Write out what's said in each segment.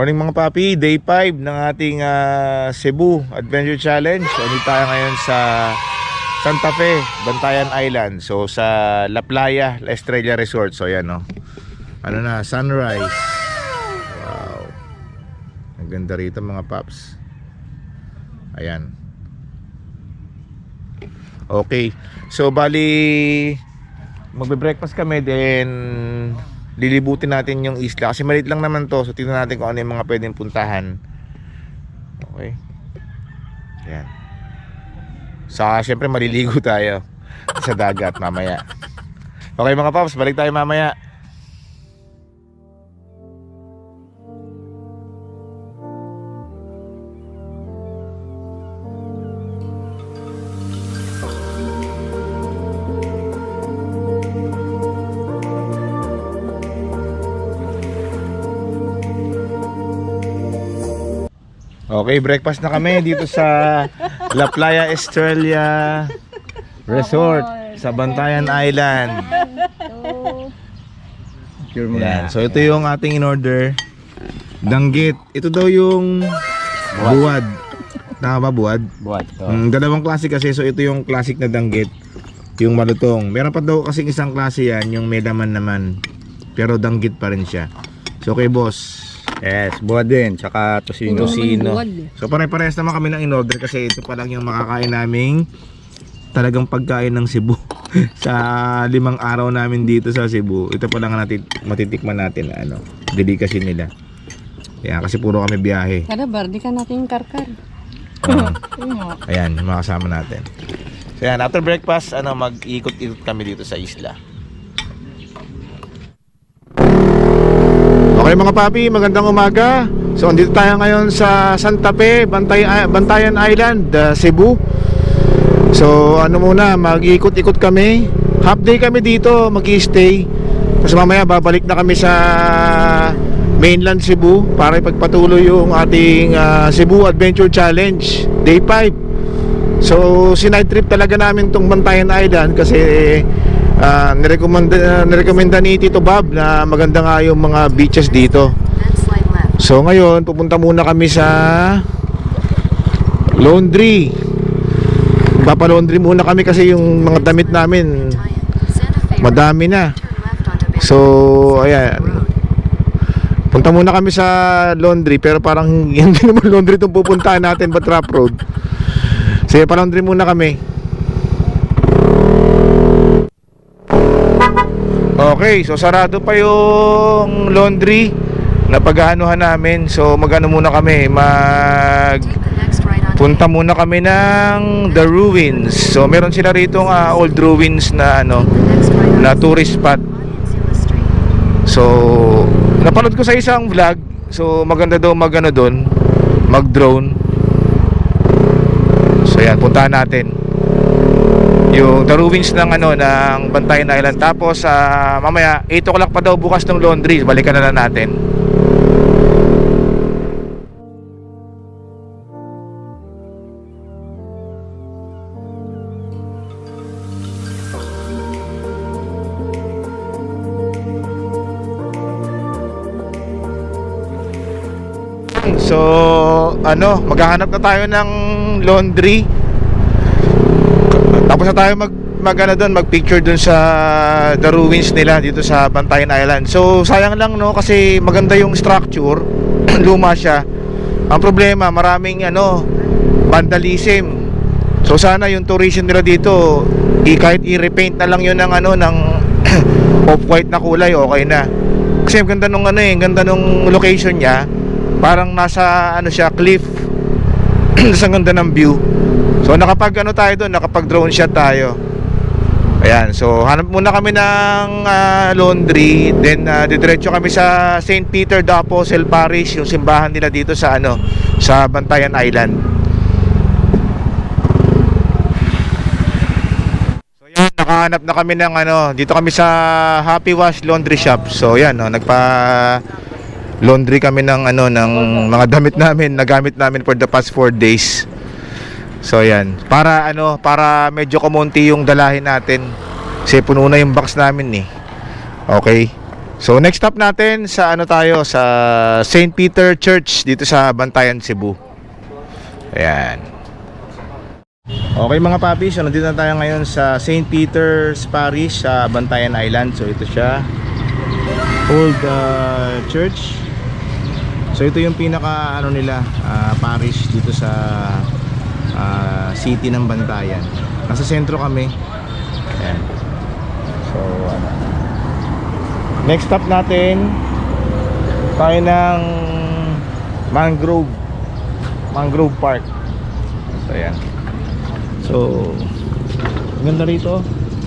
Morning mga papi, day 5 ng ating ah, Cebu Adventure Challenge. Dito tayo ngayon sa Santa Fe, Bantayan Island. So, sa La Playa, La Estrella Resort. So, yan no. Ano na, sunrise. Wow. Ang ganda rito mga paps. Ayan. Okay. So, bali, magbe-breakfast kami, then lilibutin natin yung isla. Kasi maliit lang naman to. So, tingnan natin kung ano yung mga pwedeng puntahan. Okay. Ayan. Sa, syempre, maliligo tayo sa dagat mamaya. Okay mga paps, balik tayo mamaya. Okay, breakfast na kami dito sa La Playa Estrella Resort sa Bantayan Island. Yan. So ito yung ating in order. Danggit. Ito daw yung buwad. Tama ba buwad? Buhat. Oh. Mm, dalawang klase kasi. So ito yung classic na danggit. Yung malutong. Meron pa daw kasing isang klase yan. Yung may laman naman. Pero danggit pa rin siya. So kay boss. Yes, buhat din. Tsaka tosino. Tosino. So pare-parehas naman kami ng in-order kasi ito pa lang yung makakain naming talagang pagkain ng Cebu. sa limang araw namin dito sa Cebu. Ito pa lang natin matitikman natin na ano, delicacy nila. Yan, kasi puro kami biyahe. Kada bar, di ka natin karkar. Ah, ayan, yung mga kasama natin. So yan, after breakfast, ano, mag-ikot-ikot kami dito sa isla. Okay mga papi, magandang umaga. So andito tayo ngayon sa Santa Fe, Bantay, Bantayan Island, uh, Cebu. So ano muna, mag-ikot-ikot kami. Half day kami dito, mag-stay. Tapos mamaya babalik na kami sa mainland Cebu para ipagpatuloy yung ating uh, Cebu Adventure Challenge Day 5. So sinight trip talaga namin tong Bantayan Island kasi uh, nirekomenda, nirekomenda ni Tito Bob na maganda nga yung mga beaches dito. So ngayon, pupunta muna kami sa laundry. Papalaundry muna kami kasi yung mga damit namin madami na. So, ayan. Punta muna kami sa laundry pero parang hindi naman laundry itong pupuntahan natin ba trap road. Sige, pa-laundry muna kami. Okay, so sarado pa yung laundry na pag-aanuhan namin. So magano muna kami, mag punta muna kami ng The Ruins. So meron sila rito uh, old ruins na ano, na tourist spot. So napanood ko sa isang vlog. So maganda daw magano doon, mag-drone. So yan, puntahan natin yung the ruins ng ano ng Bantayan Island. Tapos sa mamaya 8 o'clock pa daw bukas ng laundry. Balikan na lang natin. So ano maghahanap na tayo ng laundry tapos na tayo mag mag ano doon, mag picture doon sa the ruins nila dito sa Bantayan Island. So sayang lang no kasi maganda yung structure, luma siya. Ang problema, maraming ano vandalism. So sana yung tourism nila dito, i kahit i-repaint na lang yun ng ano ng off-white na kulay, okay na. Kasi ang ganda nung ano eh, ganda nung location niya. Parang nasa ano siya, cliff. Tapos ang ganda ng view. So nakapag ano tayo doon, nakapag drone shot tayo. Ayan, so hanap muna kami ng ah, laundry, then uh, didiretso kami sa St. Peter the Apostle Parish, yung simbahan nila dito sa ano, sa Bantayan Island. So yan, nakahanap na kami ng ano, dito kami sa Happy Wash Laundry Shop. So yan, no, nagpa laundry kami ng ano ng mga damit namin, nagamit namin for the past 4 days. So yan, para ano, para medyo kumonti yung dalahin natin. Kasi puno na yung box namin eh. Okay. So next stop natin sa ano tayo sa St. Peter Church dito sa Bantayan, Cebu. Ayan. Okay mga papi, so nandito na tayo ngayon sa St. Peter's Parish sa Bantayan Island. So ito siya. Old uh, church. So ito yung pinaka ano nila, ah, parish dito sa ah, city ng Bantayan. Nasa sentro kami. Ayan. So ano. Next stop natin tayo ng Mangrove Mangrove Park. So ayan. So maganda rito.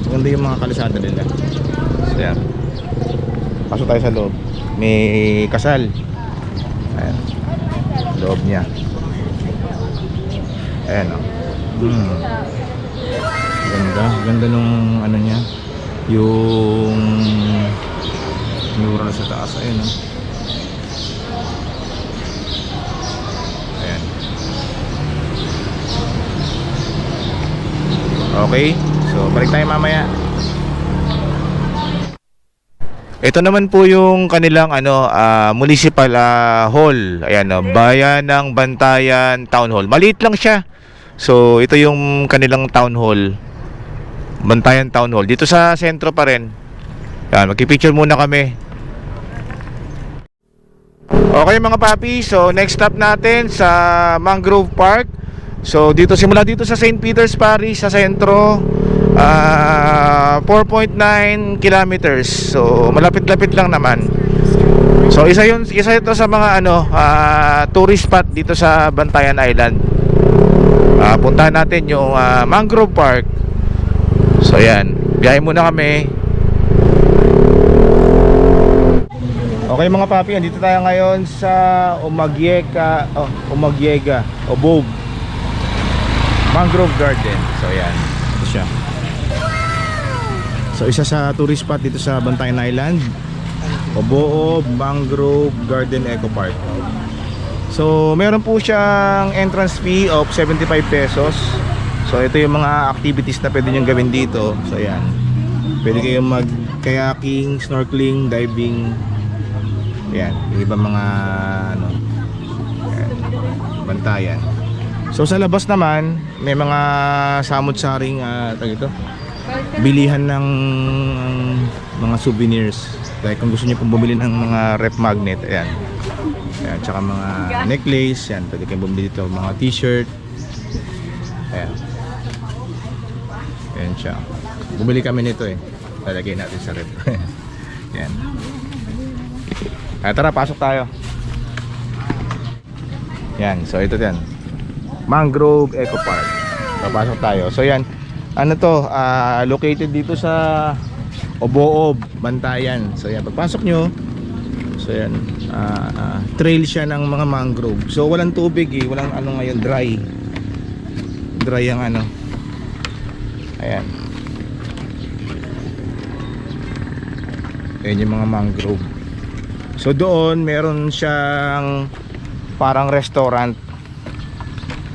Maganda yung mga kalisada nila. So ayan. Pasok tayo sa loob. May kasal. Ayan. Loob niya. Ayan o. Hmm. Ganda. Ganda nung ano niya. Yung mural sa taas. Ayan o. Ayan. Okay. So, balik tayo mamaya. Ito naman po yung kanilang ano ah, municipal ah, hall. Ayan oh, Bayan ng Bantayan Town Hall. Maliit lang siya. So ito yung kanilang town hall. Bantayan Town Hall. Dito sa sentro pa rin. Yan, magki-picture muna kami. Okay mga papi, so next stop natin sa Mangrove Park. So dito simula dito sa St. Peter's Parish sa sentro ah 4.9 kilometers. So malapit-lapit lang naman. So isa yun isa ito sa mga ano ah, tourist spot dito sa Bantayan Island. Ah, puntahan natin yung ah, Mangrove Park. So yan, biyahe muna kami. Okay mga papi, andito tayo ngayon sa Umagyeka, oh, Umagyega, o Bob. Mangrove Garden. So yan, ito siya. So isa sa tourist spot dito sa Bantayan Island. Oboob Mangrove Garden Eco Park. So meron po siyang entrance fee of 75 pesos. So ito yung mga activities na pwede nyo gawin dito. So yan. Pwede kayong mag kayaking, snorkeling, diving. Yan, yung ibang mga ano. Yan, bantayan. So sa labas naman, may mga samot-saring uh, ito. Bilihan ng mga souvenirs. Like kung gusto niyo pong bumili ng mga rep magnet, ayan. Ayan, tsaka mga necklace, yan, pwede kayong bumili dito, mga t-shirt. Ayan. Ayan siya. Bumili kami nito eh. Lalagay natin sa rep. yan. Ah, tara, pasok tayo. Yan, so ito yan. Mangrove Eco Park. Papasok tayo. So yan, ano to, ah, located dito sa Oboob, Bantayan. So yan, pagpasok nyo, so yan, ah, ah, trail siya ng mga mangrove. So walang tubig eh, walang ano ngayon, dry. Dry ang ano. Ayan. Ayan yung mga mangrove. So doon meron siyang parang restaurant.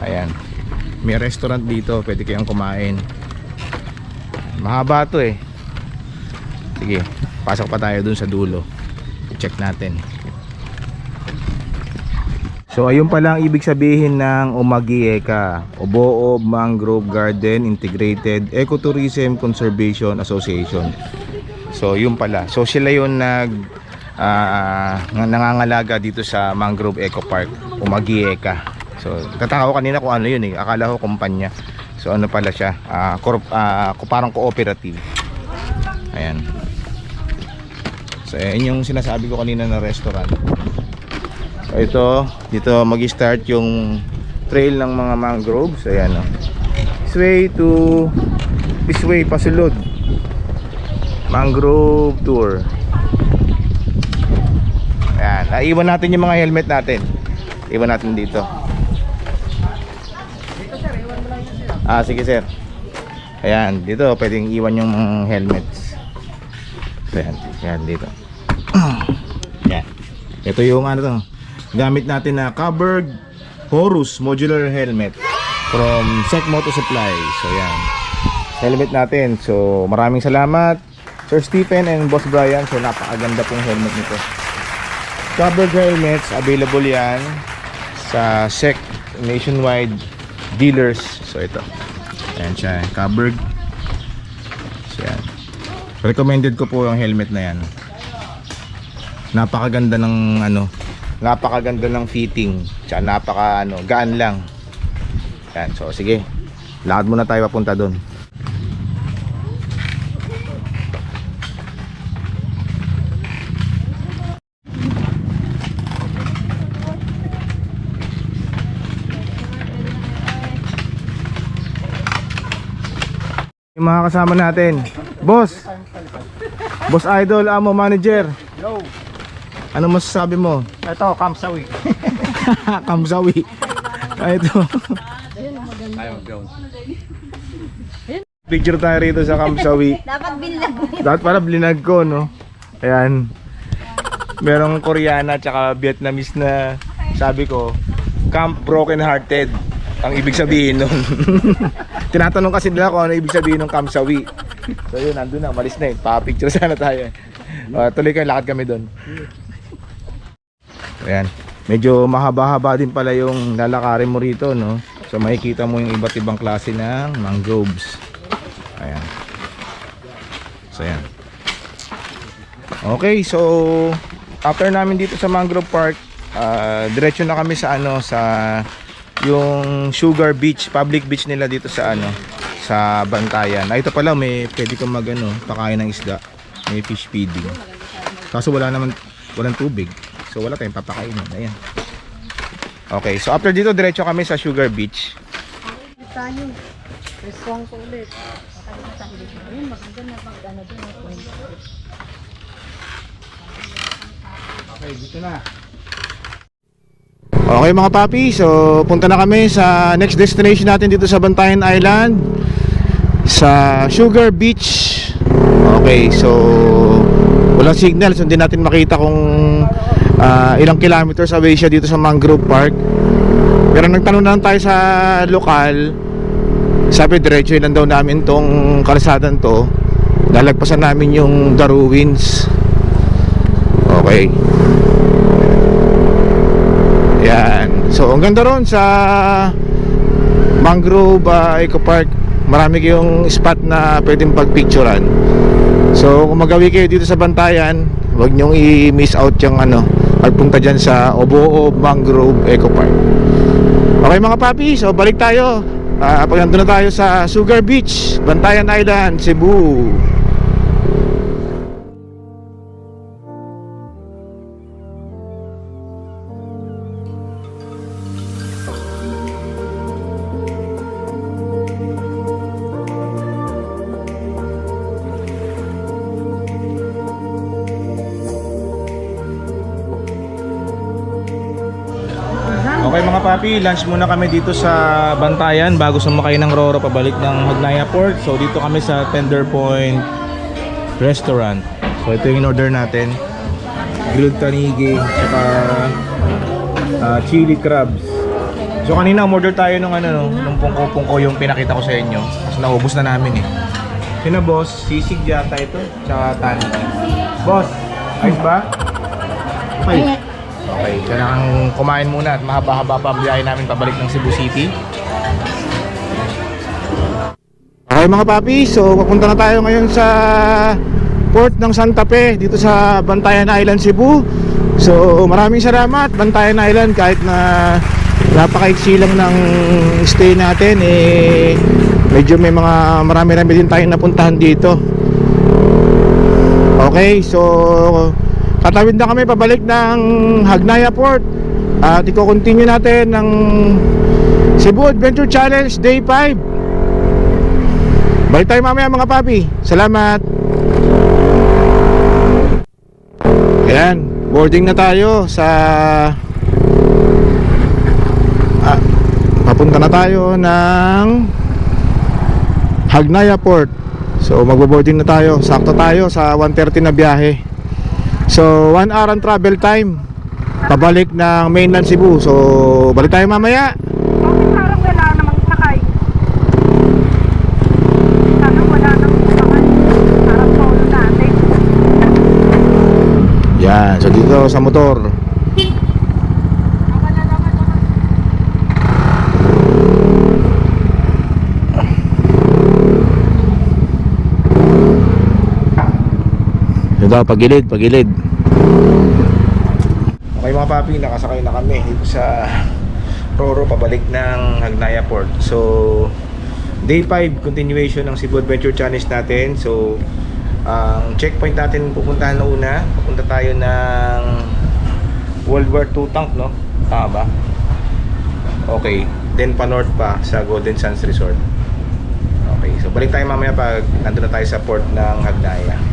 Ayan. May restaurant dito, pwede kayong kumain. Mahaba 'to eh. Sige, pasok pa tayo dun sa dulo. Check natin. So ayun pala ang ibig sabihin ng Umagieka, Oboob Mangrove Garden Integrated Ecotourism Conservation Association. So yun pala. So sila yun nag ah, nangangalaga dito sa Mangrove Eco Park, Umagieka. So tataka ko kanina kung ano yun eh. Akala ko kumpanya. So ano pala siya? Ah, corp, ko- parang cooperative. Ayan. So ayan yung sinasabi ko kanina na restaurant. So ito, dito magi-start yung trail ng mga mangroves. Ayan o. This way to this way pasulod. Mangrove tour. Ayan, naiwan natin yung mga helmet natin. Iwan natin dito. Ah, sige sir. Ayan, dito pwedeng iwan yung helmets. Ayan, ayan dito. Ayan. Ito yung ano to. Gamit natin na covered Horus modular helmet from Sec Moto Supply. So yan. Helmet natin. So maraming salamat Sir Stephen and Boss Brian. So napakaganda pong helmet nito. Covered helmets, available yan sa SEC nationwide dealers. So ito. Ayan siya, covered. So yan. Recommended ko po yung helmet na yan. Napakaganda ng ano, napakaganda ng fitting. Tsaka napaka ano, gaan lang. Yan, so sige. Lakad muna tayo papunta doon. Yung mga kasama natin. Boss. Boss Idol, Amo Manager. Yo, Ano masasabi mo? ito, Kamsawi. Kamsawi. Ah, ito. Picture tayo rito sa Kamsawi. Dapat binlag mo. Dapat pala blinag ko, no? Ayan. Merong Koreana tsaka Vietnamese na sabi ko, Camp Broken Hearted. Ang ibig sabihin nun. Tinatanong kasi nila kung ano ibig sabihin ng Camp Sawi. So yun, nandun na, malis na eh. Pa-picture sana tayo. Uh, tuloy kayo, lakad kami doon. Ayan. Medyo mahaba-haba din pala yung lalakarin mo rito, no? So makikita mo yung iba't ibang klase ng mangroves. Ayan. So ayan. Okay, so after namin dito sa Mangrove Park, ah, diretso na kami sa ano sa yung Sugar Beach, public beach nila dito sa ano sa Bantayan. Ah, ito pala may pwede kang mag ano, pakain ng isda. May fish feeding. Kaso wala naman walang tubig. So wala tayong papakainin. Ayan. Okay, so after dito diretso kami sa Sugar Beach. Tayo. Reswang ko ulit. Maganda na pag. Okay, dito na. Okay mga papi, so punta na kami sa next destination natin dito sa Bantayan Island sa Sugar Beach. Okay, so walang signal, so hindi natin makita kung ah, ilang kilometers away siya dito sa Mangrove Park. Pero nagtanong na lang tayo sa lokal. Sabi diretso lang daw namin tong kalsadan to. Lalagpasan namin yung The Ruins. Okay. Yan. So, ang ganda ron sa Mangrove uh, Eco Park. Marami kayong spot na pwedeng pagpicturean. So, kung magawi kayo dito sa Bantayan, huwag nyong i-miss out yung ano, pagpunta dyan sa Oboo Mangrove Eco Park. Okay mga papi, so balik tayo. Uh, pag nandun na tayo sa Sugar Beach, Bantayan Island, Cebu. Papi, lunch muna kami dito sa Bantayan bago sumakay ng Roro pabalik ng Hagnaya Port. So dito kami sa Tender Point Restaurant. So ito yung in-order natin. Grilled tanigi, saka ah, chili crabs. So kanina umorder tayo nung ano no, nung pungko-pungko yung pinakita ko sa inyo. Kasi naubos na namin eh. Sino boss? Sisig yata ito, tsaka tanigi. Boss, ayos ba? Okay, kailangan kumain muna at mahaba-haba pa ang biyahe namin pabalik ng Cebu City. Okay mga papi, so papunta na tayo ngayon sa port ng Santa Fe dito sa Bantayan Island, Cebu. So maraming salamat Bantayan Island kahit na napakaiksi lang ng stay natin eh medyo may mga marami-rami din tayong napuntahan dito. Okay, so tatawid na kami pabalik ng Hagnaya Port. At i-continue natin ng Cebu Adventure Challenge Day 5 balik tayo mamaya mga papi. Salamat. Ayan boarding na tayo sa ah, papunta na tayo ng Hagnaya Port. So magbo-boarding na tayo. Sakto tayo sa 1.30 na biyahe So 1 hour ang travel time. Pabalik ng mainland Cebu. So balik tayo mamaya. Bakit parang wala namang sakay? Parang wala namang sakay. Parang paulo natin. Yan, so dito sa motor. Ito, pagilid, pagilid. Okay mga papi, nakasakay na kami dito sa Roro pabalik ng Hagnaya Port. So, day 5 continuation ng Cebu Adventure Challenge natin. So, ang checkpoint natin pupuntahan na una. Pupunta tayo ng World War II tank, no? Tama ba? Okay. Then pa north pa sa Golden Sands Resort. Okay. So, balik tayo mamaya pag nandun na tayo sa port ng Hagnaya.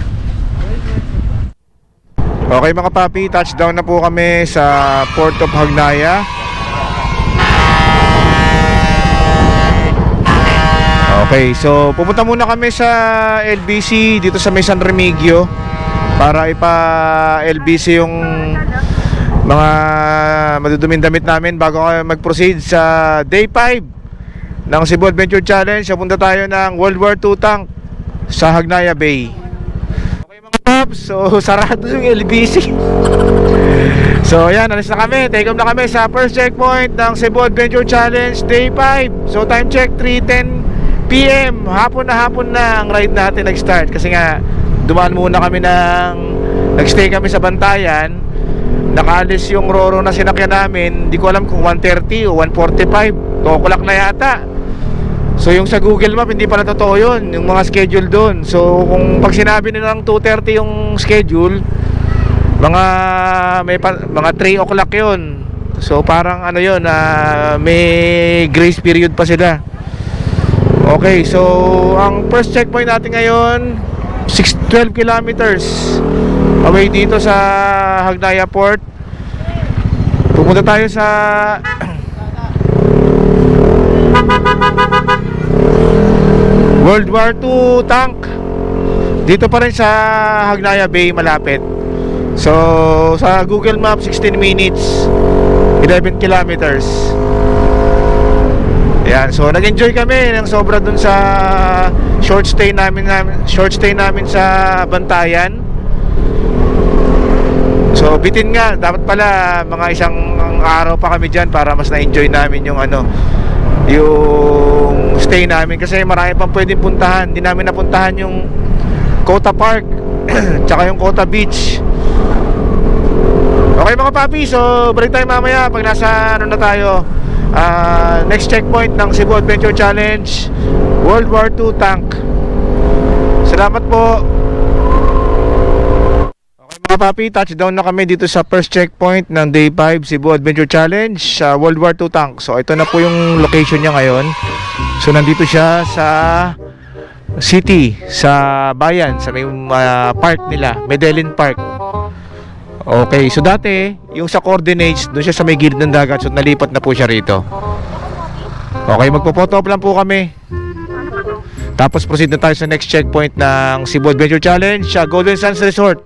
Okay mga papi, touchdown na po kami sa Port of Hagnaya. Okay, so pupunta muna kami sa LBC dito sa May San Remigio para ipa LBC yung mga maduduming damit namin bago kami mag-proceed sa day 5 ng Cebu Adventure Challenge. Punta tayo ng World War II tank sa Hagnaya Bay. Paps, so sarado yung LBC. So ayan, alis na kami. Take off na kami sa first checkpoint ng Cebu Adventure Challenge Day 5. So time check 3.10 PM. Hapon na hapon na ang ride natin nag-start. Kasi nga, dumaan muna kami ng... Nag-stay kami sa Bantayan. Nakaalis yung Roro na sinakyan namin. Hindi ko alam kung 1.30 o 1.45. 2 o'clock na yata. So yung sa Google Map hindi pala totoo yun. Yung mga schedule doon So kung pag sinabi nilang 2.30 yung schedule Mga may pa, mga 3 o'clock yun. So parang ano yun na May grace period pa sila. Okay so Ang first checkpoint natin ngayon 6, 12 kilometers Away dito sa Hagnaya Port. Pupunta tayo sa World War II tank. Dito pa rin sa Hagnaya Bay malapit. So sa Google Maps 16 minutes 11 kilometers. Yan so nag-enjoy kami ng sobra dun sa short stay namin, namin short stay namin sa Bantayan. So bitin nga dapat pala mga isang araw pa kami dyan para mas na-enjoy namin yung ano yung stay namin kasi marami pang pwedeng puntahan. Hindi namin napuntahan yung Kota Park tsaka yung Kota Beach. Okay mga papi so balik tayo mamaya pag nasa ano na tayo ah, next checkpoint ng Cebu Adventure Challenge World War II Tank. Salamat po mga papi, touchdown na kami dito sa first checkpoint ng Day 5 Cebu Adventure Challenge sa World War II Tank. So ito na po yung location niya ngayon. So nandito siya sa city, sa bayan, sa may uh, park nila, Medellin Park. Okay, so dati, yung sa coordinates, doon siya sa may gilid ng dagat, so nalipat na po siya rito. Okay, magpo-photo op lang po kami. Tapos proceed na tayo sa next checkpoint ng Cebu Adventure Challenge sa Golden Sands Resort.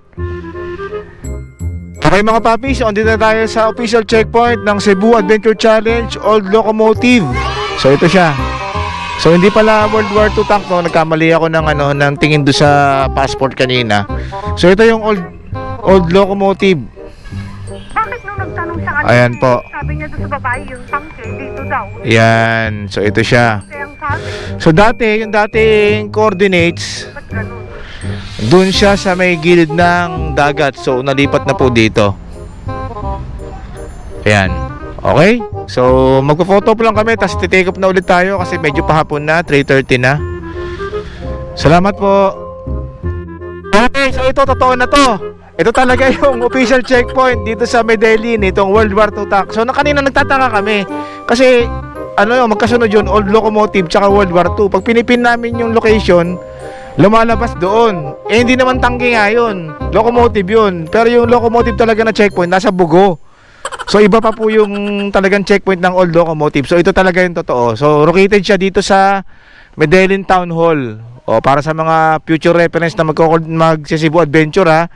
Okay mga papi, so andito na tayo sa official checkpoint ng Cebu Adventure Challenge Old Locomotive. So ito siya. So hindi pala World War II tank no, nagkamali ako ng ano ng tingin do sa passport kanina. So ito yung old old locomotive. Bakit nung nagtanong sa kanya, Ayan po. sabi niya doon sa babae yung tangke, dito daw. Yan. So ito siya. So dati, yung dating coordinates? Doon siya sa may gilid ng dagat. So, nalipat na po dito. Ayan. Okay? So, magpo-photo po lang kami. Tapos, titake up na ulit tayo kasi medyo pahapon na. 3.30 na. Salamat po. Okay, so ito, totoo na to. Ito talaga yung official checkpoint dito sa Medellin, itong World War II tank. So, na kanina nagtataka kami. Kasi, ano yun, magkasunod yun, old locomotive tsaka World War II. Pag pinipin namin yung location, lumalabas doon. Eh hindi naman tangke nga yun. Locomotive yun. Pero yung locomotive talaga na checkpoint, nasa Bugo. So iba pa po yung talagang checkpoint ng old locomotive. So ito talaga yung totoo. So located siya dito sa Medellin Town Hall. O para sa mga future reference na magko magsisibo adventure ha.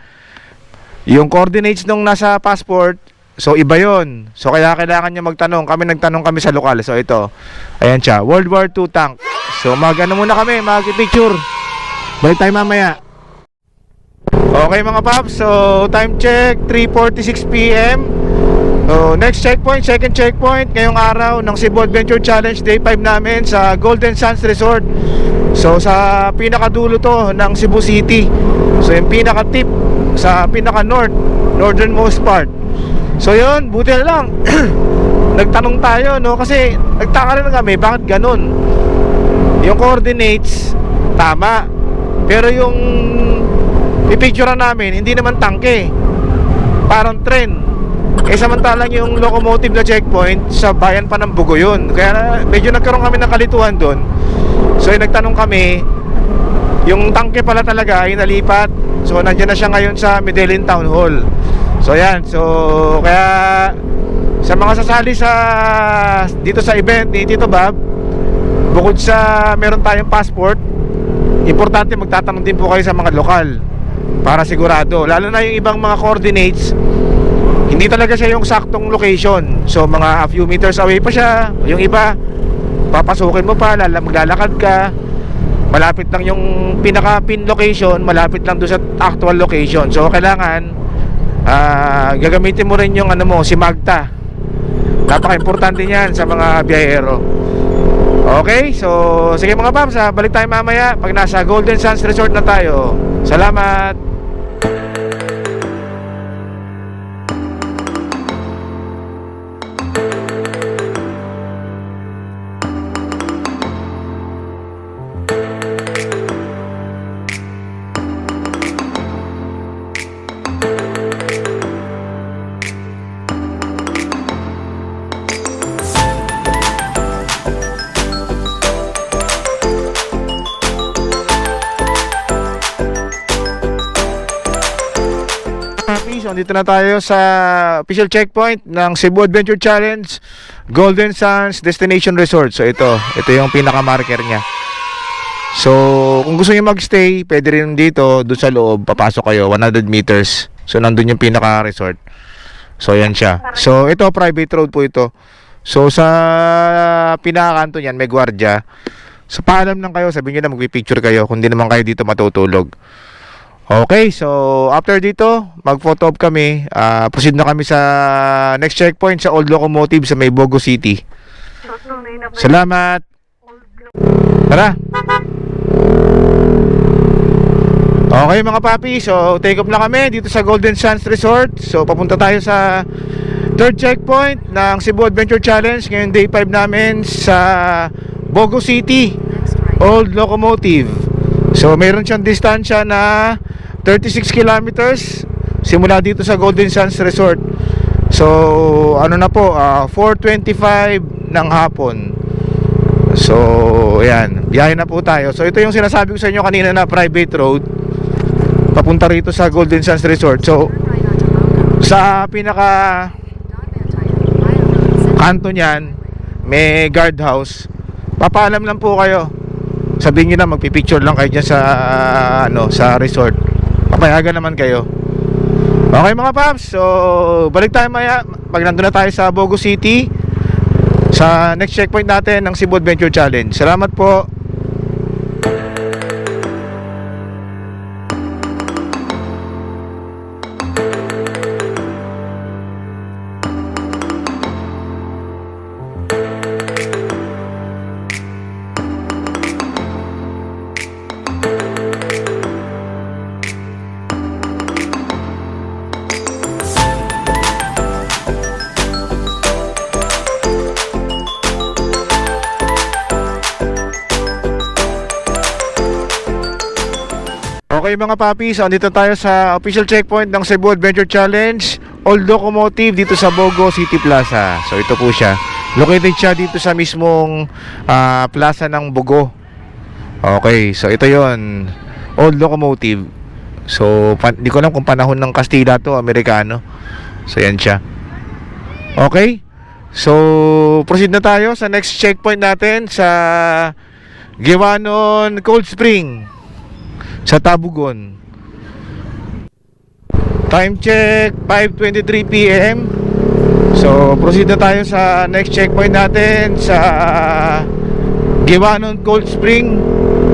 Yung coordinates nung nasa passport, so iba yon. So kaya kailangan niya magtanong. Kami nagtanong kami sa lokal. So ito. Ayan siya, World War II tank. So mag ano muna kami, mag-picture. Balik tayo mamaya. Okay mga paps, so time check 3.46 p.m. So next checkpoint, second checkpoint ngayong araw ng Cebu Adventure Challenge Day 5 namin sa Golden Sands Resort. So sa pinakadulo to ng Cebu City. So yung pinaka-tip sa pinaka-north, northernmost part. So yun, buti na lang. Nagtanong tayo no? Kasi nagtaka rin kami bakit ganun? Yung coordinates tama Pero yung pipicturean namin hindi naman tangke Parang tren. Eh samantalang yung locomotive na checkpoint sa bayan pa ng Bugo yun. Kaya medyo nagkaroon kami ng kalituhan doon So yung nagtanong kami Yung tangke pala talaga ay nalipat. So nandiyan na siya ngayon sa Medellin Town Hall. So yan. So kaya Sa mga sasali sa Dito sa event ni Tito Bob Bukod sa meron tayong passport Importante magtatanong din po kayo sa mga lokal Para sigurado. Lalo na yung ibang mga coordinates hindi talaga siya yung saktong location. So mga a few meters away pa siya. Yung iba Papasukin mo pa, lala, maglalakad ka. Malapit lang yung pinaka pin location Malapit lang doon sa actual location. So kailangan ah, Gagamitin mo rin yung ano mo, si Magta. Napaka-importante niyan sa mga biyahero Okay, so sige mga paps ha, balik tayo mamaya pag nasa Golden Sands Resort na tayo. Salamat! Dito na tayo sa official checkpoint ng Cebu Adventure Challenge Golden Sands Destination Resort. So ito, ito yung pinaka-marker niya. So, kung gusto niyo magstay, pwede rin dito, doon sa loob, papasok kayo, 100 meters. So, nandun yung pinaka-resort. So, yan siya. So, ito, private road po ito. So, sa pinakakanto niyan, may gwardiya. So, paalam lang kayo, sabihin niyo na magpipicture kayo, kung di naman kayo dito matutulog. Okay, so after dito, mag-photo op kami. Ah, proceed na kami sa next checkpoint sa Old Locomotive sa May Bogo City. Salamat. Tara. Okay mga papi, so take off na kami dito sa Golden Sands Resort. So papunta tayo sa third checkpoint ng Cebu Adventure Challenge ngayong day 5 namin sa Bogo City, Old Locomotive. So mayroon siyang distansya na 36 kilometers simula dito sa Golden Sands Resort. So ano na po, ah, 4.25 ng hapon. So, ayan, biyahe na po tayo. So, ito yung sinasabi ko sa inyo kanina na private road papunta rito sa Golden Sands Resort. So, sa pinaka kanto niyan, may guardhouse. Papaalam lang po kayo. Sabihin niyo na magpi-picture lang kayo dyan sa ano, sa resort. Papayagan naman kayo. Okay mga paps, so balik tayo maya pag nandun na tayo sa Bogo City sa next checkpoint natin ng Cebu Adventure Challenge. Salamat po. Okay mga papi, so andito tayo sa official checkpoint ng Cebu Adventure Challenge Old Locomotive dito sa Bogo City Plaza. So ito po siya. Located siya dito sa mismong ah, plaza ng Bogo. Okay, so ito yon Old Locomotive So, pan- di ko alam kung panahon ng Kastila to, Amerikano. So yan siya. Okay So, proceed na tayo sa next checkpoint natin sa Giwanon Cold Spring sa Tabugon. Time check 5:23 PM. So, proceed na tayo sa next checkpoint natin sa Giwanon Cold Spring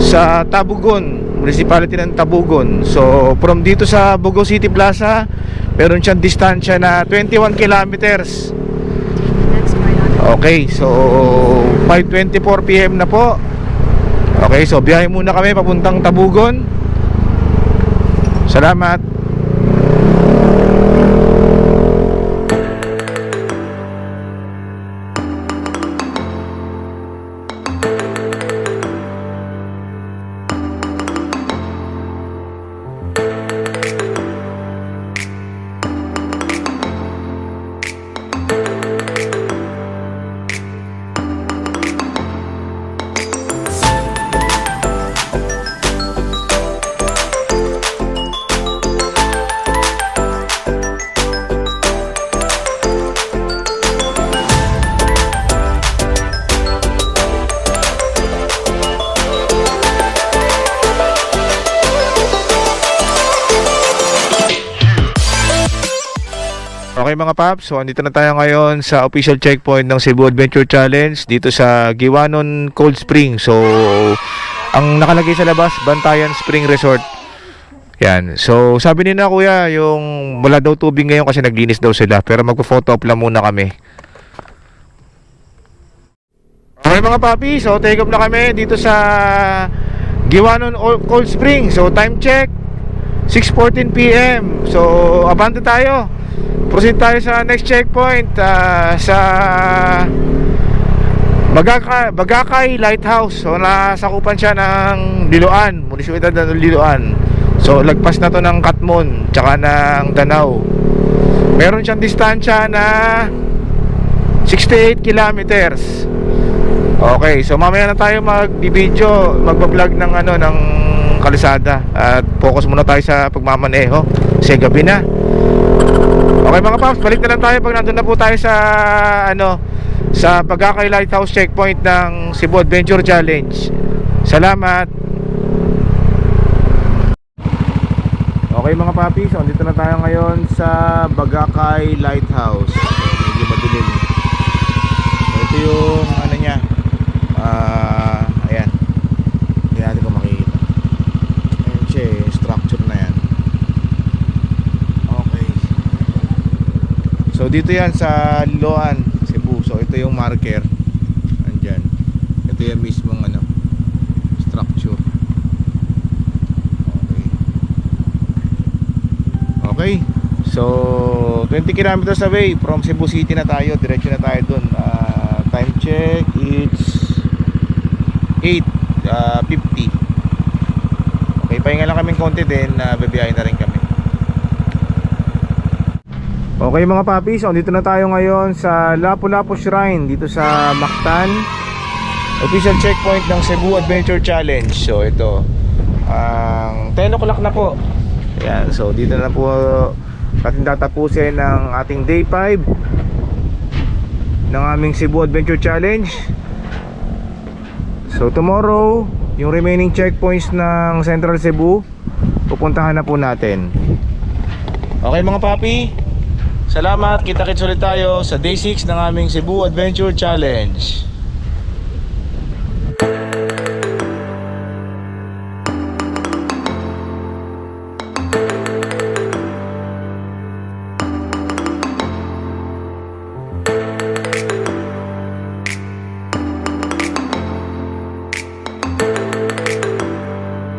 sa Tabugon, municipality ng Tabugon. So from dito sa Bugo City Plaza, meron siyang distansya na 21 kilometers. Okay, so 5.24 p.m. na po. Okay, so biyahe muna kami papuntang Tabugon. Salamat. Paps, so andito na tayo ngayon sa official checkpoint ng Cebu Adventure Challenge dito sa Giwanon Cold Spring. So, ang nakalagay sa labas, Bantayan Spring Resort. Yan. So, sabi ni na kuya, yung wala daw tubig ngayon kasi naglinis daw sila. Pero magpo-photo op lang muna kami. Okay mga papi, so take off na kami dito sa Giwanon Cold Spring. So, time check, 6.14 p.m. So, abante tayo. Proceed tayo sa next checkpoint ah, sa Bagakay, Bagakay Lighthouse. So, nasakupan siya ng Liloan, munisipalidad ng Liloan. So, lagpas na to ng Katmon, tsaka ng Danau. Meron siyang distansya na 68 kilometers. Okay, so mamaya na tayo mag-video, magba-vlog ng ano ng kalsada at focus muna tayo sa pagmamaneho kasi gabi na. Okay mga paps, balik na lang tayo pag nandun na po tayo sa ano sa Pagkakay Lighthouse checkpoint ng Cebu Adventure Challenge. Salamat. Okay mga papi, so dito na tayo ngayon sa Bagakay Lighthouse. So, medyo madilim. Ito yung ano niya. Ah, ayan. Hindi natin kung makikita. Ayan siya eh, structure na yan. Okay. Dito yan sa Liloan, Cebu. So ito yung marker. Andyan. Ito yung mismong ano, structure. Okay. Okay. So 20 kilometers away from Cebu City na tayo. Diretso na tayo dun. Ah, time check, it's 8, ah, 50. Okay, pahinga lang kaming konti din. Uh, babiyahin na rin kami. Okay mga papi, so dito na tayo ngayon sa Lapu-Lapu Shrine dito sa Mactan. Official checkpoint ng Cebu Adventure Challenge. So ito, ang 10 o'clock na po. Ayan, so dito na po natin tatapusin ng ating day 5 ng aming Cebu Adventure Challenge. So tomorrow, yung remaining checkpoints ng Central Cebu, pupuntahan na po natin. Okay mga papi, Salamat, kita-kits ulit tayo sa day 6 ng aming Cebu Adventure Challenge.